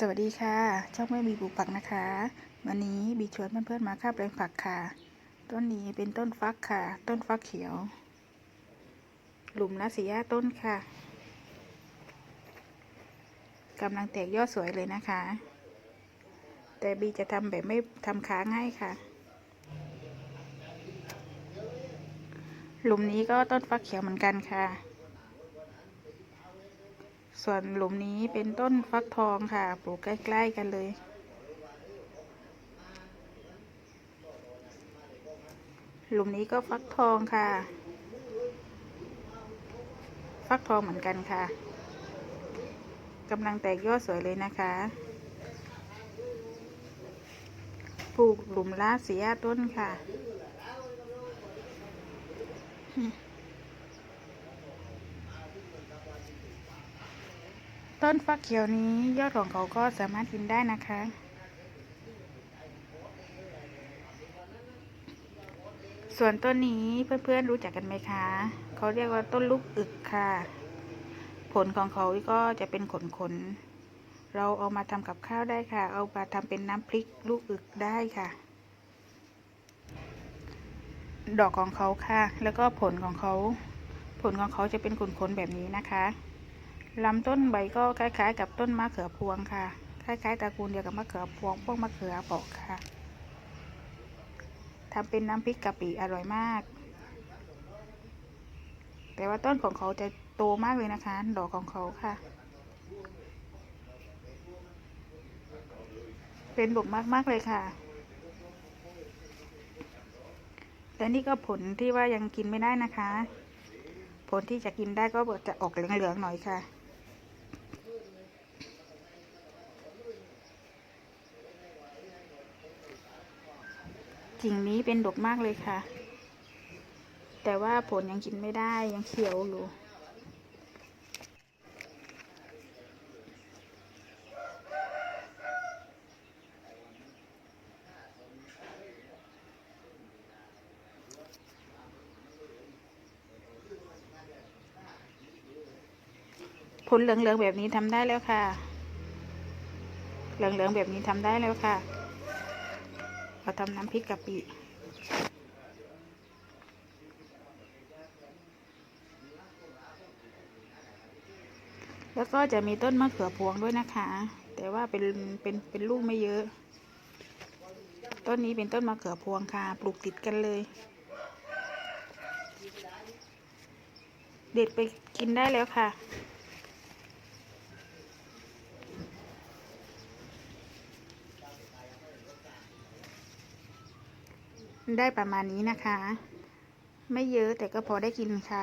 สวัสดีค่ะ ช่องแม่บีปลูกผักนะคะ วันนี้บีชวนเพื่อนๆมาข้าวแปลงผักค่ะ ต้นนี้เป็นต้นฟักค่ะ ต้นฟักเขียว หลุมละสี่ห้าต้นค่ะกำลังแตกยอดสวยเลยนะคะ แต่บีจะทำแบบไม่ทำค้างให้ค่ะ หลุมนี้ก็ต้นฟักเขียวเหมือนกันค่ะ ส่วนหลุมนี้เป็นต้นฟักทองค่ะ ปลูกใกล้ ๆ กันเลย หลุมนี้ก็ฟักทองค่ะ ฟักทองเหมือนกันค่ะกำลังแตกยอดสวยเลยนะคะ ปลูกหลุมละสี่ห้าต้นค่ะ ต้นฟักเขียวนี้ยอดของเขาก็สามารถกินได้นะคะ ส่วนต้นนี้เพื่อนๆรู้จักกันไหมคะ เขาเรียกว่าต้นลูกอึกค่ะ ผลของเขาก็จะเป็นขนๆ เราเอามาทำกับข้าวได้ค่ะ เอามาทำเป็นน้ำพริกลูกอึกได้ค่ะ ดอกของเขาค่ะ แล้วก็ผลของเขา ผลของเขาจะเป็นขนๆแบบนี้นะคะ ลำต้นใบก็คล้ายๆ กับต้นมะเขือพวงค่ะ คล้ายๆตระกูลเดียวกับมะเขือพวง พวกมะเขือเปราะค่ะทำเป็นน้ำพริกกะปิอร่อยมาก แต่ว่าต้นของเขาจะโตมากเลยนะคะ ดอกของเขาค่ะ เป็นดกมากๆเลยค่ะ และนี่ก็ผลที่ว่ายังกินไม่ได้นะคะ ผลที่จะกินได้ก็จะออกเหลืองๆหน่อยค่ะ กิ่งนี้เป็นดกมากเลยค่ะ แต่ว่าผลยังกินไม่ได้ยังเขียวอยู่ ผลเหลืองๆแบบนี้ทำได้แล้วค่ะ เหลืองๆแบบนี้ทำได้แล้วค่ะ เราทำน้ำพริกกะปิแล้วก็จะมีต้นมะเขือพวงด้วยนะคะ แต่ว่าเป็นเป็นเป็นลูกไม่เยอะ ต้นนี้เป็นต้นมะเขือพวงค่ะ ปลูกติดกันเลย เด็ดไปกินได้แล้วค่ะ ได้ประมาณนี้นะคะ ไม่เยอะแต่ก็พอได้กินค่ะ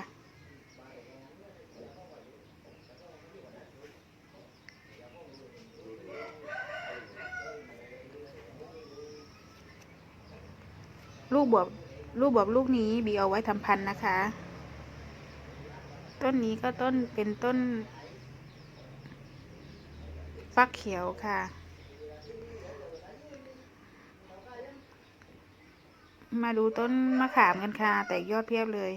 ลูกบวบลูกบวบลูกนี้บีเอาไว้ทำพันธุ์นะคะ ต้นนี้ก็ต้นเป็นต้น ฟักเขียวค่ะ มาดูต้นมะขามกันค่ะ แตกยอดเพียบเลย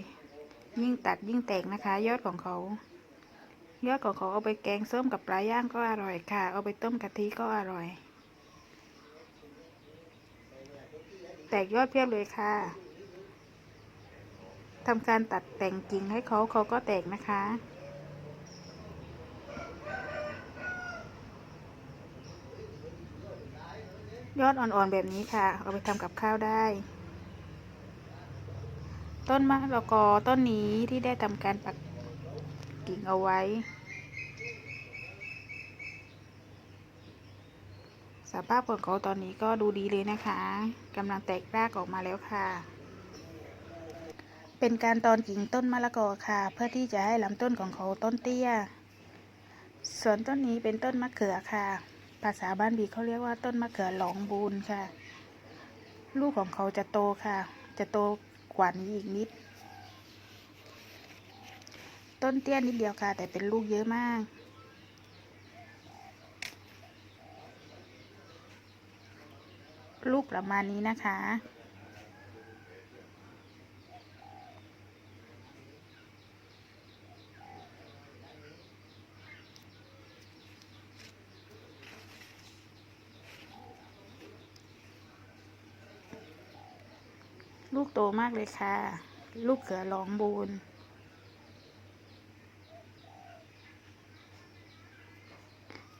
ยิ่งตัดยิ่งแตกนะคะ ยอดของเขา ยอดของเขาเอาไปแกงส้มกับปลาย่างก็อร่อยค่ะ เอาไปต้มกะทิก็อร่อย แตกยอดเพียบเลยค่ะทำการตัดแต่งกิ่งให้เขาเขาก็แตกนะคะยอดอ่อนๆแบบนี้ค่ะ เอาไปทำกับข้าวได้ ต้นมะละกอต้นนี้ที่ได้ทำการปักกิ่งเอาไว้ สภาพของเขาตอนนี้ก็ดูดีเลยนะคะกำลังแตกรากออกมาแล้วค่ะ เป็นการตอนกิ่งต้นมะละกอค่ะ เพื่อที่จะให้ลำต้นของเขาต้นเตี้ย ส่วนต้นนี้เป็นต้นมะเขือค่ะ ภาษาบ้านบีเขาเรียกว่าต้นมะเขือหลองบูนค่ะ ลูกของเขาจะโตค่ะ จะโต กว่านี้อีกนิด ต้นเตี้ยนิดเดียวค่ะ แต่เป็นลูกเยอะมากลูกประมาณนี้นะคะ ลูกโตมากเลยค่ะ ลูกเขือหลองบูน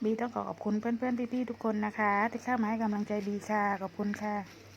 บีต้องขอขอบคุณเพื่อนๆพี่ๆทุกคนนะคะ ที่เข้ามาให้กำลังใจบีค่ะ ขอบคุณค่ะ